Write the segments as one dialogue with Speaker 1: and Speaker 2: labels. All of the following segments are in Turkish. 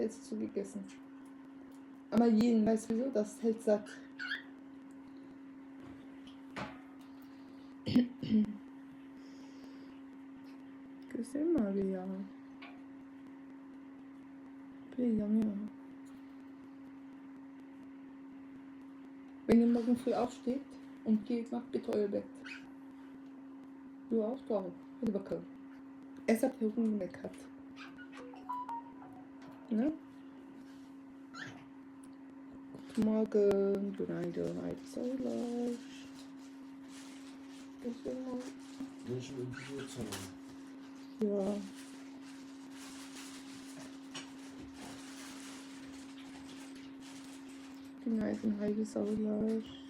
Speaker 1: jetzt zugegessen. Aber jeden weiß wieso, das hält satt. Gesehen mal wieder. Benjamin. Wenn ihr morgen früh aufsteht und geht, macht bitte euer Bett. Du auch, du auch. Bitte bekommen. Es hat herumgemeckert. Ne? Morgen, günaydın, hayırlı sabahlar. Gözlerim ağrıyor.
Speaker 2: Ben şimdi öpücüğü sana.
Speaker 1: Ya. Günaydın, hayırlı sabahlar.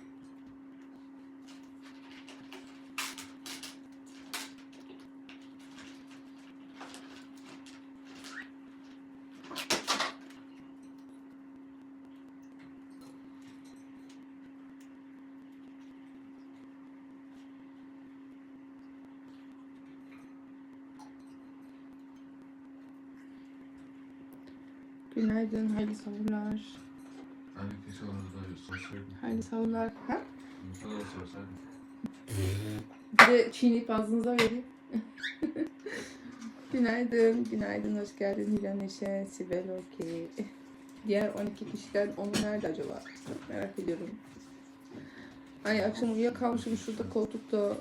Speaker 1: Günaydın, hayırlı sabahlar.
Speaker 2: Hani keşke onu da sorsaydın.
Speaker 1: Hayırlı sabahlar. Ha?
Speaker 2: Da sorsaydın.
Speaker 1: Bir de çiğneyip ağzınıza vereyim. günaydın, günaydın, hoş geldin Hilal Neşe, Sibel Okey. Diğer 12 kişiden onu nerede acaba? Çok merak ediyorum. Ay akşam uyuyakalmışım şurada koltukta.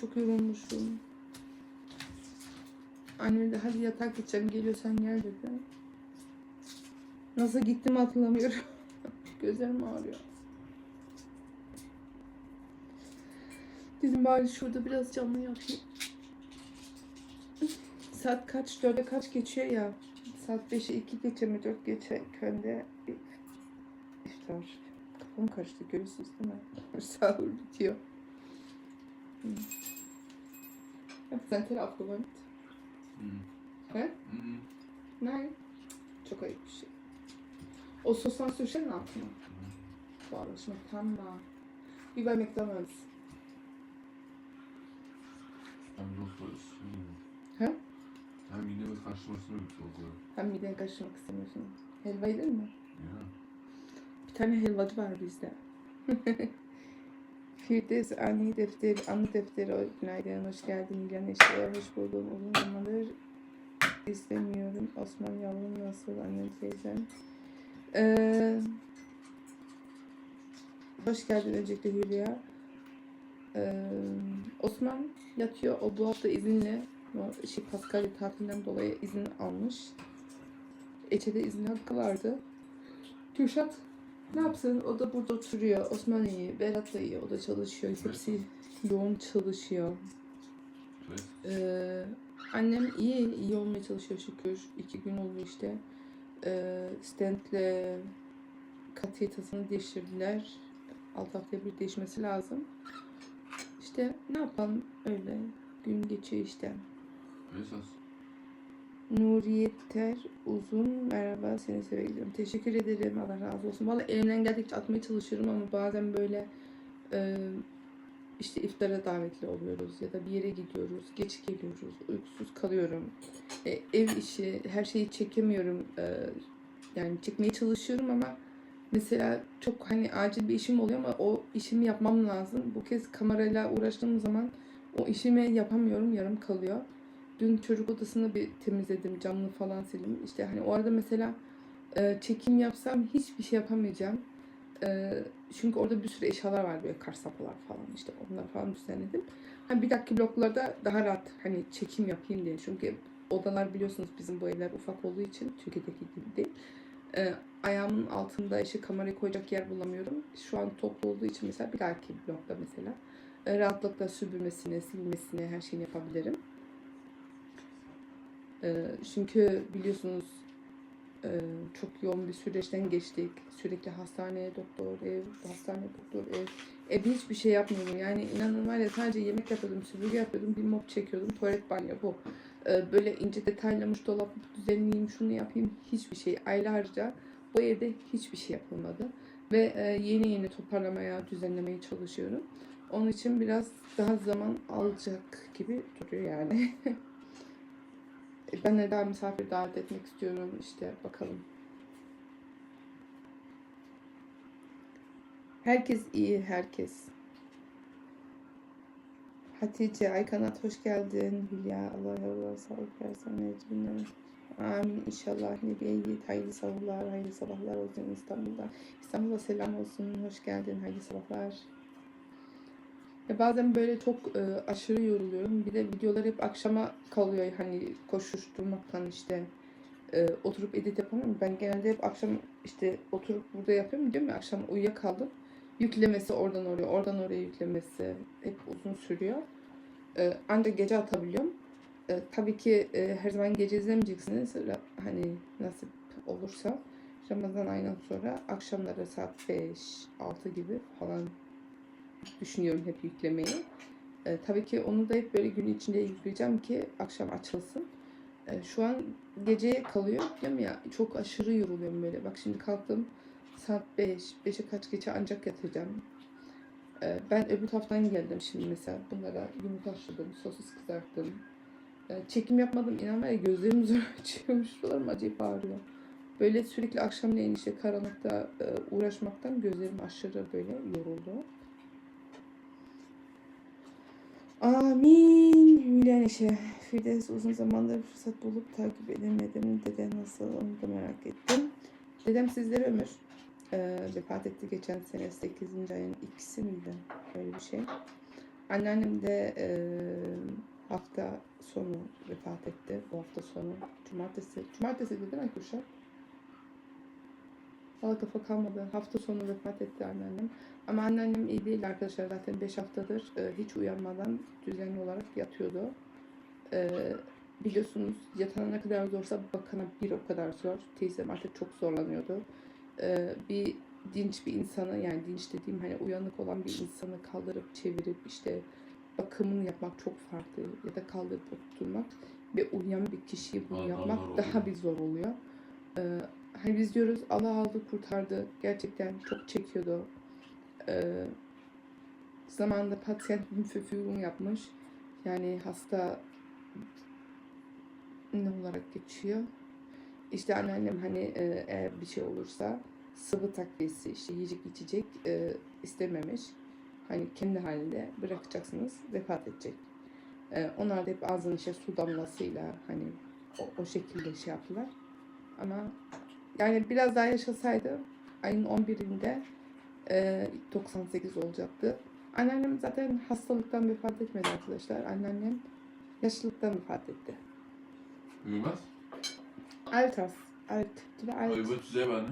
Speaker 1: Çok yorulmuşum. Annem de hadi yatak gideceğim geliyorsan gel dedi. Nasıl gittim hatırlamıyorum. Gözlerim ağrıyor. Dedim bari şurada biraz canlı yapayım. Saat kaç? Dörde kaç geçiyor ya? Saat 5'e 2 geçe mi 4 geçe könde iftar. Kafam karıştı görüyorsunuz değil mi? Sahur bitiyor. Hep sen.
Speaker 2: Hı.
Speaker 1: He? Nein. Çok ayıp bir şey. O sostan. Boah, das schmeckt Hammer. Wie bei McDonalds.
Speaker 2: Hem üstüne.
Speaker 1: He?
Speaker 2: Hem bir karşılaştırma bir oldu.
Speaker 1: Hem miden kaşımak istemiyorsun. Helva yedin mi?
Speaker 2: Ya.
Speaker 1: Bir tane helvacı var bizde. Firdevs Ani Defteri, Anı Defteri, günaydın, hoş geldin İlhan Eşe'ye, hoş buldum. Uzun zamandır istemiyorum. Osman yavrum nasıl, annem teyzem. Ee, hoş geldin öncelikle Hülya. Ee, Osman yatıyor, o bu hafta izinli. O şey, Paskalya tatilinden dolayı izin almış. Eçe'de izin hakkı vardı. Kürşat ne yapsın? O da burada oturuyor. Osman iyi, Berat da iyi. O da çalışıyor. Hepsi yoğun çalışıyor.
Speaker 2: Evet.
Speaker 1: Ee, annem iyi, iyi olmaya çalışıyor şükür. İki gün oldu işte. Ee, stentle katetasını değiştirdiler. Altı haftaya bir değişmesi lazım. İşte ne yapalım öyle. Gün geçiyor işte.
Speaker 2: Esas.
Speaker 1: Nuriyeter Uzun merhaba seni seviyorum. Teşekkür ederim. Allah razı olsun. Valla elimden geldikçe atmaya çalışıyorum ama bazen böyle e, işte iftara davetli oluyoruz ya da bir yere gidiyoruz. Geç geliyoruz. Uykusuz kalıyorum. E, ev işi her şeyi çekemiyorum. E, yani çekmeye çalışıyorum ama mesela çok hani acil bir işim oluyor ama o işimi yapmam lazım. Bu kez kamerayla uğraştığım zaman o işimi yapamıyorum. Yarım kalıyor dün çocuk odasını bir temizledim, camını falan sildim. İşte hani o arada mesela e, çekim yapsam hiçbir şey yapamayacağım. E, çünkü orada bir sürü eşyalar var böyle karsapalar falan işte onları falan düzenledim. Hani bir dakika bloklarda daha rahat hani çekim yapayım diye. Çünkü odalar biliyorsunuz bizim bu evler ufak olduğu için Türkiye'deki gibi değil. E, ayağımın altında işte kamerayı koyacak yer bulamıyorum. Şu an toplu olduğu için mesela bir dahaki blokta mesela e, rahatlıkla süpürmesine, silmesine her şeyini yapabilirim. Ee, çünkü biliyorsunuz e, çok yoğun bir süreçten geçtik. Sürekli hastane, doktor, ev, hastane, doktor, ev. Ev hiçbir şey yapmıyordum. Yani inanın ya sadece yemek yapıyordum, süpürge yapıyordum, bir mop çekiyordum, tuvalet banyo bu. Ee, böyle ince detaylamış dolap düzenleyeyim, şunu yapayım. Hiçbir şey. Aylarca bu evde hiçbir şey yapılmadı. Ve e, yeni yeni toparlamaya, düzenlemeye çalışıyorum. Onun için biraz daha zaman alacak gibi duruyor yani. Ben de daha misafir davet etmek istiyorum. İşte bakalım. Herkes iyi, herkes. Hatice, Aykanat hoş geldin. Hülya, Allah yollara sağlık versin. Necmi'nin. Amin inşallah. Nebiye Yiğit, hayırlı sabahlar, hayırlı sabahlar olsun İstanbul'da. İstanbul'a selam olsun, hoş geldin, hayırlı sabahlar. Ya bazen böyle çok e, aşırı yoruluyorum. Bir de videolar hep akşama kalıyor hani koşuşturmaktan işte e, oturup edit yapamıyorum. Ben genelde hep akşam işte oturup burada yapıyorum diyorum ya akşam uyuyakaldım. Yüklemesi oradan oraya, oradan oraya yüklemesi hep uzun sürüyor. E, ancak gece atabiliyorum. E, tabii ki e, her zaman gece izlemeyeceksiniz. Hani nasip olursa. Ramazan ayından sonra akşamları saat 5-6 gibi falan düşünüyorum hep yüklemeyi. E, tabii ki onu da hep böyle gün içinde yükleyeceğim ki akşam açılsın. E, şu an geceye kalıyor diyorum ya çok aşırı yoruluyorum böyle. Bak şimdi kalktım saat 5, 5'e kaç geçe ancak yatacağım. E, ben öbür taraftan geldim şimdi mesela bunlara yumurta haşladım, sosis kızarttım. E, çekim yapmadım inan ya gözlerim zor açıyor. Şuralarım acayip ağrıyor. Böyle sürekli akşamleyin işte karanlıkta e, uğraşmaktan gözlerim aşırı böyle yoruldu. Amin. Hülya Neşe. Firdevs uzun zamandır fırsat bulup takip edemedim. Dede nasıl onu da merak ettim. Dedem sizlere ömür. Ee, vefat etti geçen sene 8. ayın ikisi miydi? Öyle bir şey. Anneannem de e, hafta sonu vefat etti. Bu hafta sonu. Cumartesi. Cumartesi değil mi Kürşat? Valla kafa kalmadı. Hafta sonu vefat etti anneannem. Ama anneannem iyi değil arkadaşlar. Zaten 5 haftadır e, hiç uyanmadan düzenli olarak yatıyordu. E, biliyorsunuz yatana ne kadar zorsa bakana bir o kadar zor. Teyzem artık çok zorlanıyordu. E, bir dinç bir insanı yani dinç dediğim hani uyanık olan bir insanı kaldırıp çevirip işte bakımını yapmak çok farklı ya da kaldırıp oturtmak ve uyuyan bir kişiyi bunu yapmak daha bir zor oluyor. E, hani biz diyoruz Allah aldı kurtardı. Gerçekten çok çekiyordu. Ee, zamanında patent Verfügung yapmış. Yani hasta ne olarak geçiyor? İşte anneannem hani e, eğer bir şey olursa sıvı takviyesi işte yiyecek içecek e, istememiş. Hani kendi halinde bırakacaksınız vefat edecek. E, onlar da hep ağzının işte su damlasıyla hani o, o şekilde şey yaptılar. Ama yani biraz daha yaşasaydı ayın 11'inde e, 98 olacaktı. Anneannem zaten hastalıktan vefat etmedi arkadaşlar. Anneannem yaşlılıktan vefat etti. Alters. Alt. Die war alt.
Speaker 2: Uyuyor selber ne?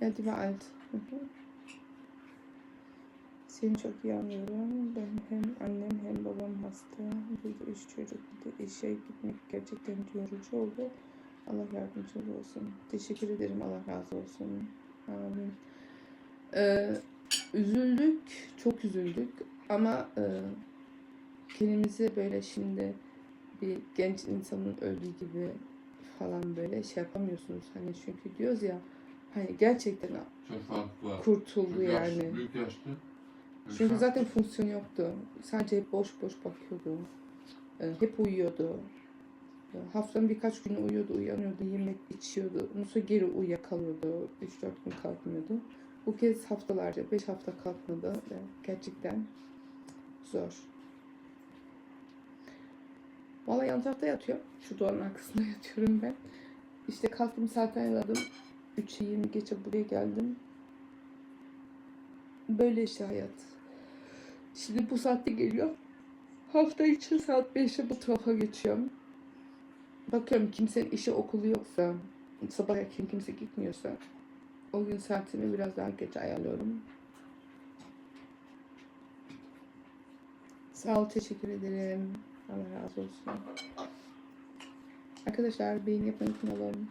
Speaker 1: Ja, die war alt. Mhm. Seni çok iyi anlıyorum. Ben hem annem hem babam hasta. Bir de üç çocuk bir de işe gitmek gerçekten yorucu oldu. Allah yardımcı olsun. Teşekkür ederim. Allah razı olsun. Amin. Ee, üzüldük. Çok üzüldük. Ama e, kendimizi böyle şimdi bir genç insanın öldüğü gibi falan böyle şey yapamıyorsunuz. Hani çünkü diyoruz ya hani gerçekten
Speaker 2: Çok farklı var.
Speaker 1: kurtuldu
Speaker 2: Çok yaşlı,
Speaker 1: yani.
Speaker 2: Büyük yaşlı.
Speaker 1: Çünkü
Speaker 2: Yaşlı.
Speaker 1: zaten fonksiyonu yoktu. Sadece hep boş boş bakıyordu. Ee, Hep uyuyordu. Haftanın birkaç günü uyuyordu, uyanıyordu, yemek içiyordu. Sonra geri uyuyakalıyordu. 3-4 gün kalkmıyordu. Bu kez haftalarca, 5 hafta kalkmadı. Gerçekten zor. Vallahi yan tarafta yatıyor. Şu duvarın arkasında yatıyorum ben. İşte kalktım saat ayarladım. 3'e 20 geçe buraya geldim. Böyle işte hayat. Şimdi bu saatte geliyor. Hafta için saat 5'te bu tarafa geçiyorum. Bakıyorum kimsenin işi okulu yoksa, sabah erken kimse gitmiyorsa o gün saatimi biraz daha geç ayarlıyorum. Sağ ol, teşekkür ederim. Allah razı olsun. Arkadaşlar beğeni yapmayı unutmayalım.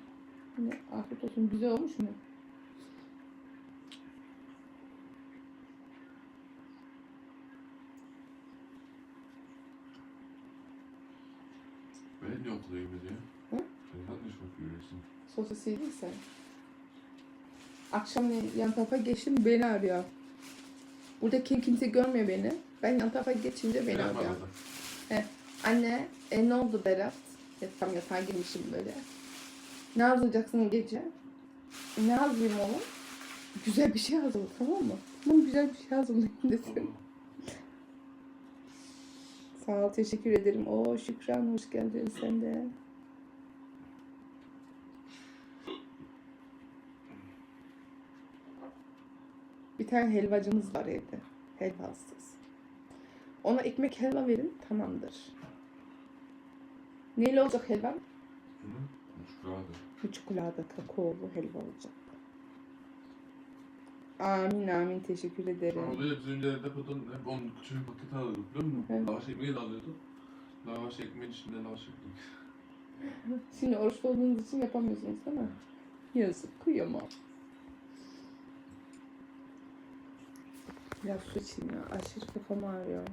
Speaker 1: Afiyet olsun. Güzel olmuş mu?
Speaker 2: De okula gidiyor.
Speaker 1: Hı?
Speaker 2: Sen de çok yürüyorsun.
Speaker 1: Sosis yedin sen. Akşam yan tarafa geçtim beni arıyor. Burada kim kimse görmüyor beni. Ben yan tarafa geçince beni
Speaker 2: Ben
Speaker 1: arıyor.
Speaker 2: arada.
Speaker 1: Anne e, ne oldu Berat? Yatsam yatağa girmişim böyle. Ne hazırlayacaksın gece? Ne hazırlayayım oğlum? Güzel bir şey hazırla tamam mı? Tamam güzel bir şey hazırlayayım desin. Sağ ol teşekkür ederim. Oo Şükran hoş geldin sen de. Bir tane helvacımız var evde. Helvasız. Ona ekmek helva verin tamamdır. Neyle olacak helva?
Speaker 2: Hı? Çikolata.
Speaker 1: Çikolata kakaolu helva olacak. Amin amin teşekkür ederim.
Speaker 2: Orada biz önce depodan hep onun küçük paketi alıyorduk biliyor musun?
Speaker 1: Evet.
Speaker 2: Lavaş ekmeği de alıyorduk. Lavaş ekmeğin içinde lavaş ekmek.
Speaker 1: Şimdi oruçlu olduğunuz için yapamıyorsunuz değil mi? Yazık kıyamam. Biraz su içeyim ya. Aşırı kafam ağrıyor.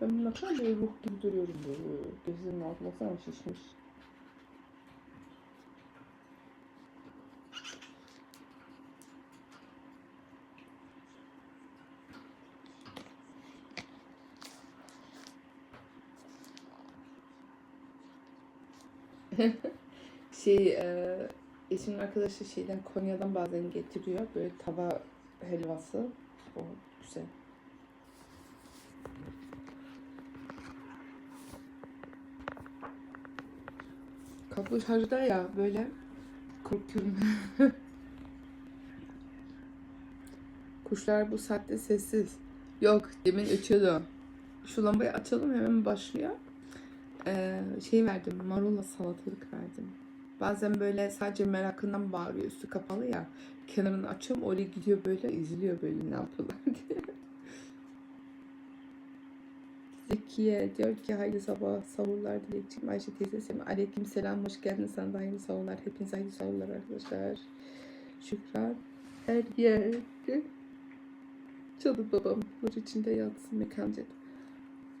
Speaker 1: Ben bununla kadar böyle ruh gibi duruyorum böyle. Gözlerimin altına baksana şişmiş. Şey, e, eşimin arkadaşı şeyden Konya'dan bazen getiriyor. Böyle tava helvası. O güzel. Kapı şarjda ya böyle korkuyorum. Kuşlar bu saatte sessiz. Yok demin ötüyordu. Şu lambayı açalım hemen başlıyor. Ee, şey verdim marulla salatalık verdim. Bazen böyle sadece merakından bağırıyor üstü kapalı ya. Kenarını açıyorum oraya gidiyor böyle izliyor böyle ne yapıyorlar diye. Zekiye diyor ki hayırlı sabah savurlar dilekçim. Ayşe teyze selam. Aleyküm selam hoş geldin sana da hayırlı savurlar. Hepinize hayırlı savurlar arkadaşlar. Şükran. Her yerde. Canım babam nur içinde yatsın mekan cennet.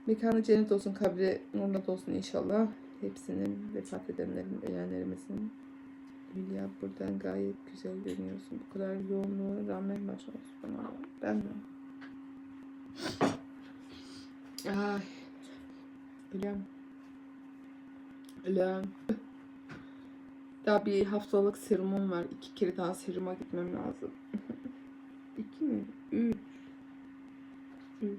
Speaker 1: Mekanı cennet olsun, kabri nurla olsun inşallah. Hepsinin vefat edenlerin, ölenlerimizin. Hülya buradan gayet güzel görünüyorsun. Bu kadar yoğunluğa rağmen maşallah. subhanallah. Ben mi? Ay. Ölüm. Ölüm. Daha bir haftalık serumum var. İki kere daha seruma gitmem lazım. İki mi? Üç. Üç.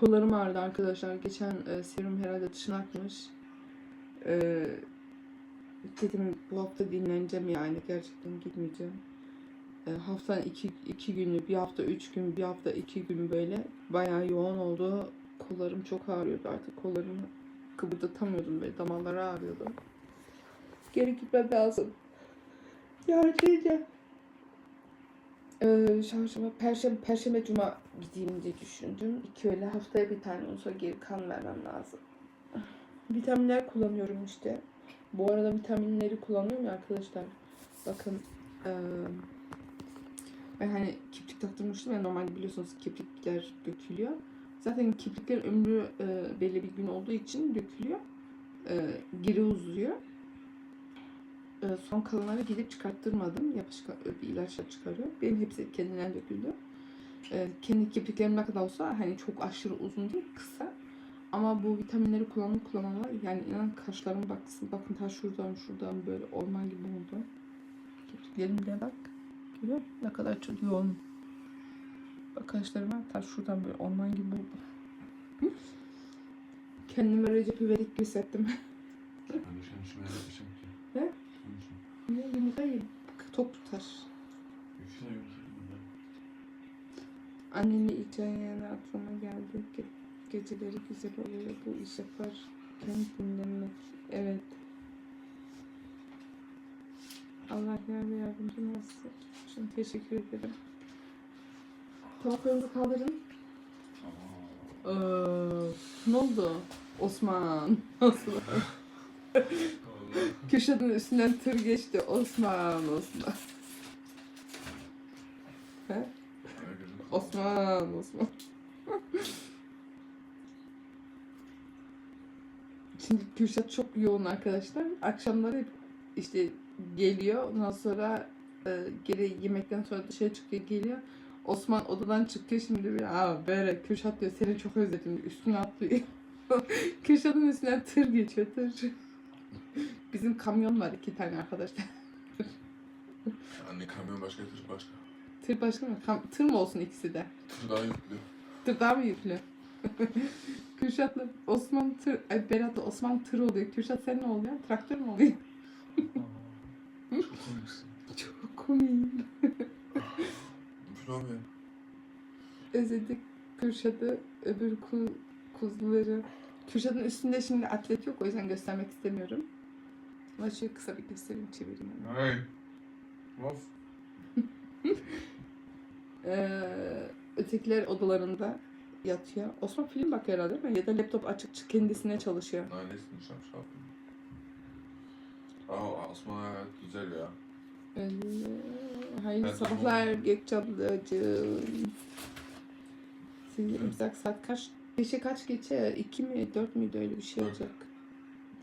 Speaker 1: Kollarım ağrıdı arkadaşlar. Geçen e, serum herhalde dışına akmış. E, dedim bu hafta dinleneceğim yani. Gerçekten gitmeyeceğim. E, haftanın iki, iki günü, bir hafta üç gün, bir hafta iki gün böyle bayağı yoğun oldu. Kollarım çok ağrıyordu artık. Kollarımı kıpırdatamıyordum böyle. Damarları ağrıyordu. Geri gitmem lazım. Yarın gideceğim. Ee, şarjıma perşembe, perşembe cuma gideyim diye düşündüm. İki öğle haftaya bir tane sonra geri kan vermem lazım. Vitaminler kullanıyorum işte. Bu arada vitaminleri kullanıyorum ya arkadaşlar. Bakın eee, ben hani kiprik taktırmıştım ya normalde biliyorsunuz kiprikler dökülüyor. Zaten kipriklerin ömrü e, belli bir gün olduğu için dökülüyor. E, geri uzuyor. E, son kalanları gidip çıkarttırmadım. Yapışık bir ilaçla çıkarıyor. Benim hepsi kendinden döküldü. E, kendi kipriklerim ne kadar olsa hani çok aşırı uzun değil kısa. Ama bu vitaminleri kullanıp kullananlar yani inan kaşlarım baksın bakın ta şuradan şuradan böyle orman gibi oldu. Kipriklerimde bak. Görüyor musun? Ne kadar çok yoğun. Bak kaşlarıma ta şuradan böyle orman gibi oldu. Hı? Kendimi Recep İvedik gibi hissettim.
Speaker 2: Ben yapacağım ki.
Speaker 1: Ne?
Speaker 2: Şimdi
Speaker 1: Ne yumurtayı tok tutar.
Speaker 2: Yüksel.
Speaker 1: Annemle ilk can yana aklıma geldi. Ge- geceleri güzel oluyor. Bu iş yapar. Kendi dinlenmek. Evet. Allah yar ve yardımcın olsun. Şimdi teşekkür ederim. Tabaklarınızı kaldırın. Ee, ne oldu? Osman. Osman. Köşenin üstünden tır geçti. Osman, Osman. He? Osman, Osman. Şimdi Kürşat çok yoğun arkadaşlar. Akşamları hep işte geliyor. Ondan sonra e, geri yemekten sonra dışarı çıkıyor geliyor. Osman odadan çıkıyor şimdi bir aa böyle Kürşat diyor seni çok özledim üstüne atlıyor. Kürşat'ın üstünden tır geçiyor tır. Bizim kamyon var iki tane arkadaşlar.
Speaker 2: Anne kamyon başka tır başka.
Speaker 1: Tır başka mı? Kam- tır mı olsun ikisi de?
Speaker 2: Tır daha yüklü.
Speaker 1: Tır daha mı yüklü? Kürşat'la Osman tır, ay Berat'la Osman tır oluyor. Kürşat sen ne oluyor? Traktör mü oluyor?
Speaker 2: Çok komiksin.
Speaker 1: Çok komik.
Speaker 2: Ya.
Speaker 1: Özledik Kürşat'ı, öbür ku, kuzuları. Kürşat'ın üstünde şimdi atlet yok o yüzden göstermek istemiyorum. Ama şöyle kısa bir göstereyim çevireyim. hemen.
Speaker 2: Hey. Of.
Speaker 1: Ee, ötekiler odalarında yatıyor. Osman film bakıyor herhalde değil mi? Ya da laptop açık kendisine çalışıyor.
Speaker 2: Nanesini şapş yaptım. Aa Osman hayat güzel ya.
Speaker 1: Öyle. Hayırlı
Speaker 2: Evet,
Speaker 1: sabahlar. Gökçe ablacığım. Şimdi imsak saat kaç? Beşe kaç geçe? İki mi? Dört müydü öyle bir şey
Speaker 2: Dört.
Speaker 1: olacak.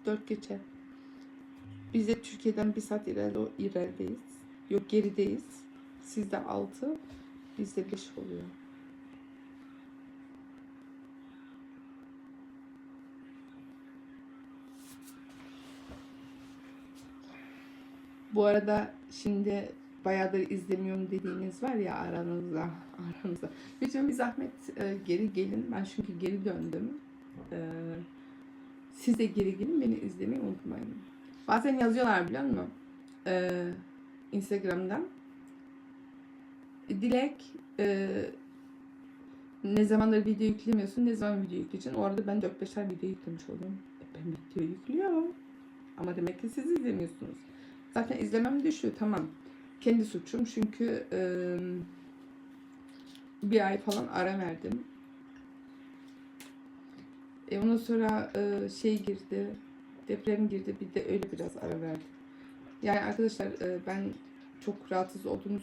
Speaker 1: Dört geçe. Biz de Türkiye'den bir saat ileride, ilerideyiz. Yok gerideyiz. Sizde altı. Bizde beş oluyor. Bu arada şimdi bayağıdır izlemiyorum dediğiniz var ya aranızda. aranızda. Lütfen bir zahmet e, geri gelin. Ben çünkü geri döndüm. E, siz de geri gelin beni izlemeyi unutmayın. Bazen yazıyorlar biliyor musun? E, Instagram'dan. Dilek e, ne zamandır video yüklemiyorsun, ne zaman video yükleyeceksin? O arada ben 4-5 tane video yüklemiş oluyorum. E, ben video yüklüyorum. Ama demek ki siz izlemiyorsunuz. Zaten izlemem düşüyor tamam. Kendi suçum çünkü e, bir ay falan ara verdim. E ondan sonra e, şey girdi, deprem girdi bir de öyle biraz ara verdim. Yani arkadaşlar e, ben çok rahatsız olduğum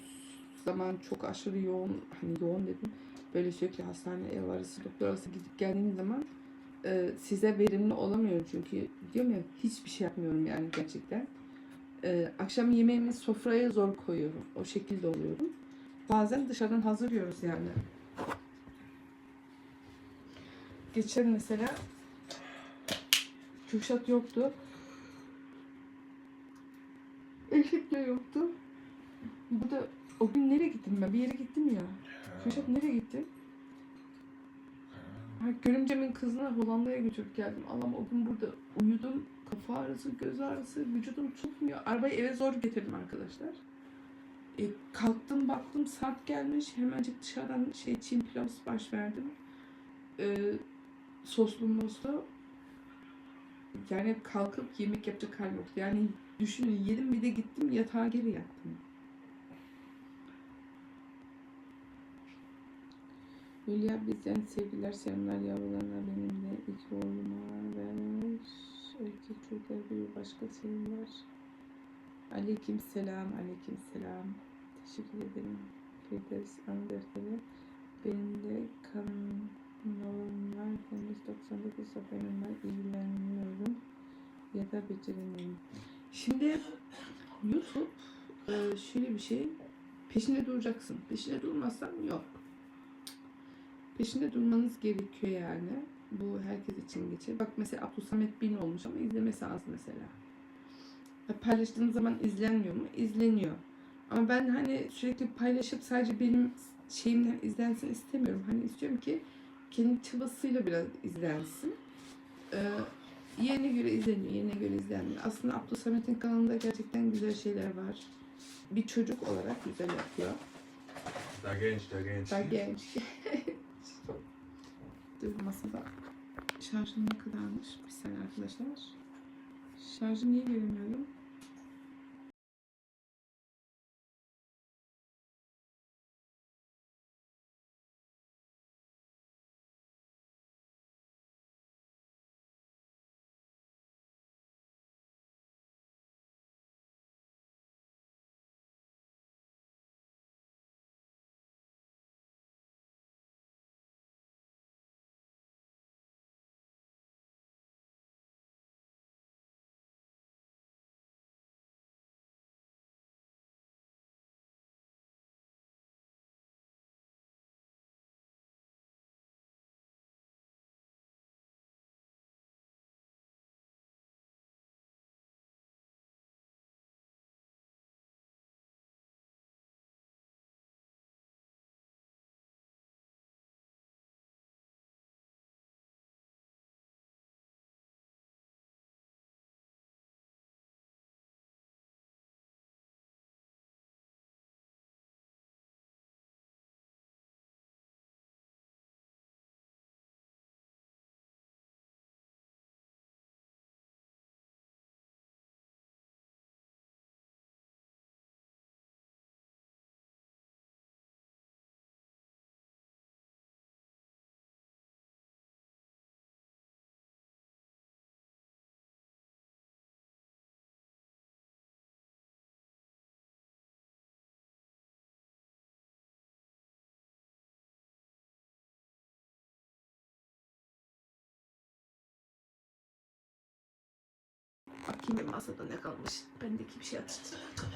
Speaker 1: zaman çok aşırı yoğun, hani yoğun dedim. Böyle sürekli hastane, ev arası, doktor arası gidip geldiğim zaman e, size verimli olamıyorum çünkü diyorum ya hiçbir şey yapmıyorum yani gerçekten. Ee, akşam yemeğimi sofraya zor koyuyorum. O şekilde oluyorum. Bazen dışarıdan hazır yiyoruz yani. Geçen mesela Kürşat yoktu. Eşik de yoktu. Bu da o gün nereye gittim ben? Bir yere gittim ya. Kürşat nereye gitti? Ha, görümcemin kızını Hollanda'ya götürüp geldim. Allah'ım o gün burada uyudum. Kafa ağrısı, göz ağrısı, vücudum tutmuyor. Arabayı eve zor getirdim arkadaşlar. E, kalktım baktım saat gelmiş. Hemencik dışarıdan şey Çin pilav sipariş verdim. E, soslu moslu. Yani kalkıp yemek yapacak hal yoktu. Yani düşünün yedim bir de gittim yatağa geri yattım. Hülya bizden sevgiler selamlar yavrularına benim de iki oğluma ver. Erkek çocuklar bir başka sevgiler. Aleyküm selam, aleyküm selam. Teşekkür ederim. Firdevs Andert'e benim de kanalım var. Henüz 99 abonem var. İlgileniyorum. Ya da beceremiyorum. Şimdi YouTube e, şöyle bir şey. Peşinde duracaksın. Peşinde durmazsan yok. Peşinde durmanız gerekiyor yani. Bu herkes için geçer. Bak mesela Abdülsamet bin olmuş ama izlemesi az mesela. E, Paylaştığınız zaman izlenmiyor mu? İzleniyor. Ama ben hani sürekli paylaşıp sadece benim şeyimden izlensin istemiyorum. Hani istiyorum ki kendi çabasıyla biraz izlensin. Ee, yerine göre izleniyor, yerine göre izlenmiyor. Aslında Abdülsamet'in kanalında gerçekten güzel şeyler var. Bir çocuk olarak güzel yapıyor.
Speaker 2: Daha genç, daha genç.
Speaker 1: Daha genç. Dur masada şarjım ne kadarmış? Bir saniye arkadaşlar. Şarjı niye göremiyorum? Bakayım masada ne kalmış. Bendeki bir şey atıştıracağım.